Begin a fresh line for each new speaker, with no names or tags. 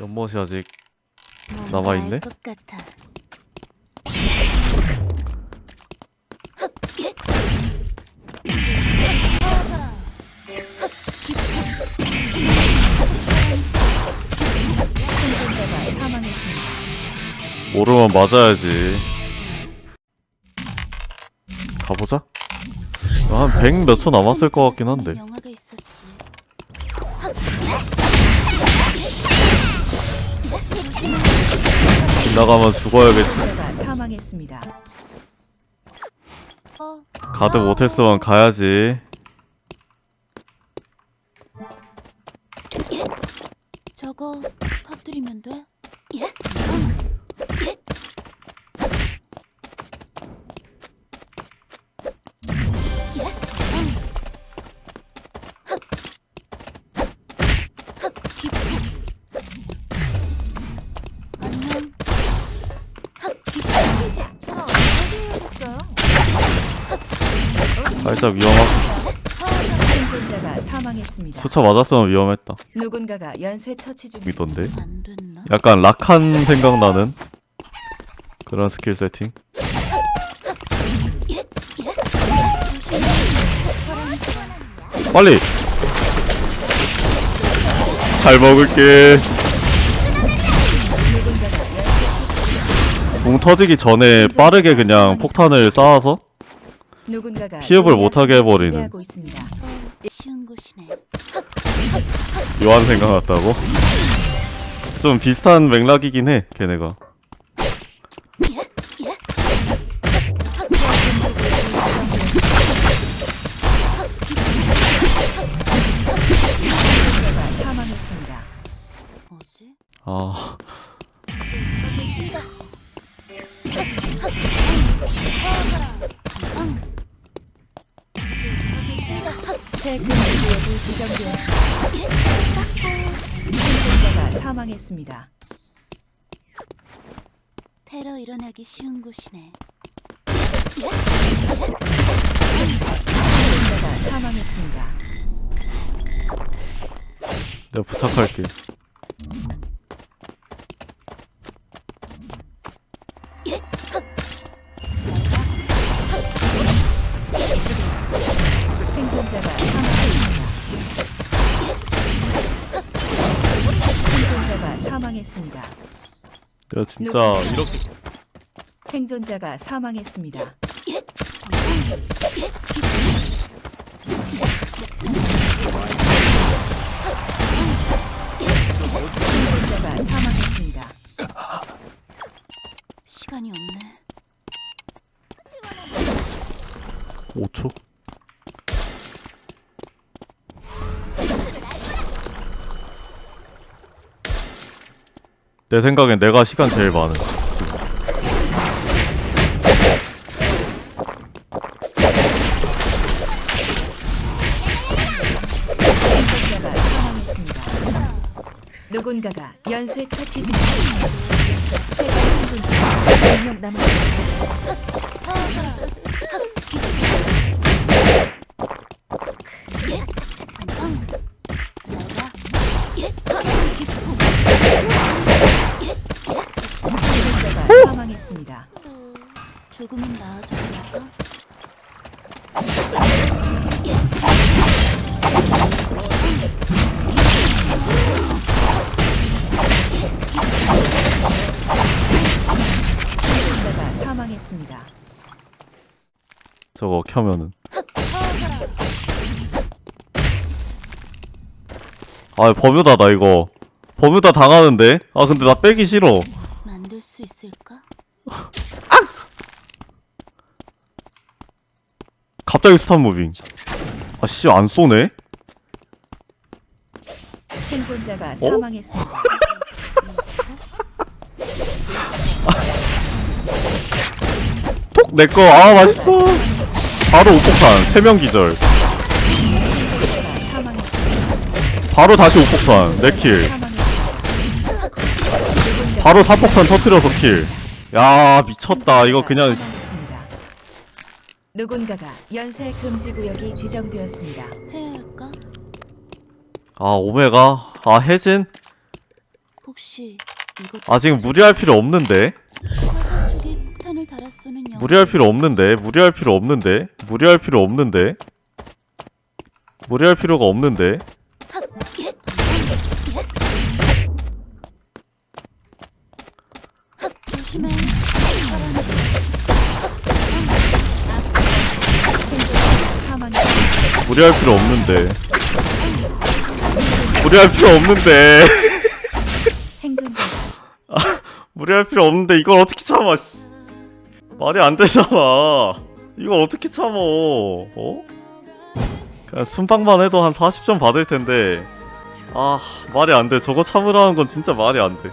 연못이 아직 남아있네?
알것 같아.
생존자가 사망했습니다.
모르면 맞아야지. 가보자. 한 100 몇 초 남았을 것 같긴 한데. 나가면 죽어야겠지.
생존자가 사망했습니다.
어,
가드 못했으면 가야지.
저거 터뜨리면 돼? 안녕.
살짝 위험하고.
생존자가 사망했습니다.
수차 맞았으면 위험했다.
누군가가 연쇄 처치 중입니다.
이던데.
안 됐나?
약간 락한 생각나는 그런 스킬 세팅. 빨리. 잘 먹을게. 공 터지기 전에 빠르게 그냥 폭탄을 쌓아서
누군가가
피업을 못하게 해버리는.
지배하고 있습니다.
어, 쉬운 곳이네.
묘한 생각 같다고? 좀 비슷한 맥락이긴 해, 걔네가.
생존자가 사망했습니다.
뭐지?
아,
새 금지구역이 지정되었습니다. 생존자가 사망했습니다.
테러 일어나기 쉬운 곳이네.
생존자가 사망했습니다.
내가 부탁할게. 내가 진짜 이렇게
생존자가 사망했습니다. 생존자가 사망했습니다.
시간이 없네.
5초? 내 생각엔 내가 시간 제일 많은.
생존자가. 누군가가 연쇄 처치 중입니다. 생존자 몇명 남았습니다. 생존자가 사망했습니다.
조금은 나아졌을까?
생존자가 사망했습니다.
저거 켜면은. 아, 버뮤다다, 이거. 버뮤다 당하는데? 아, 근데 나 빼기 싫어.
만들 수 있을까?
갑자기 스탑 무빙. 아, 씨, 안 쏘네?
생존자가 사망했습니다.
톡! 내꺼. 아, 맛있어. 바로 오폭탄. 3명 기절.
생존자가 사망했습니다.
바로 다시 오폭탄. 4킬.
사망했습니다.
바로 사폭탄 터트려서 킬. 야, 미쳤다. 이거 그냥.
누군가가 연쇄 금지 구역이 지정되었습니다.
해야 할까?
아, 오메가. 아, 혜진?
혹시
아 지금 무리할 필요 없는데
화살 쪽에 폭탄을 달아 쏘는 영
무리할 필요 없는데 무리할 필요 없는데 무리할 필요 없는데 무리할 필요가 없는데 무리할 필요 없는데. 무리할 필요 없는데.
생존자가
무리할 필요 없는데 이걸 어떻게 참아 씨. 말이 안 되잖아. 이걸 어떻게 참어 어? 그냥 순방만 해도 한 40점 받을 텐데. 아 말이 안돼. 저거 참으라는 건 진짜 말이 안돼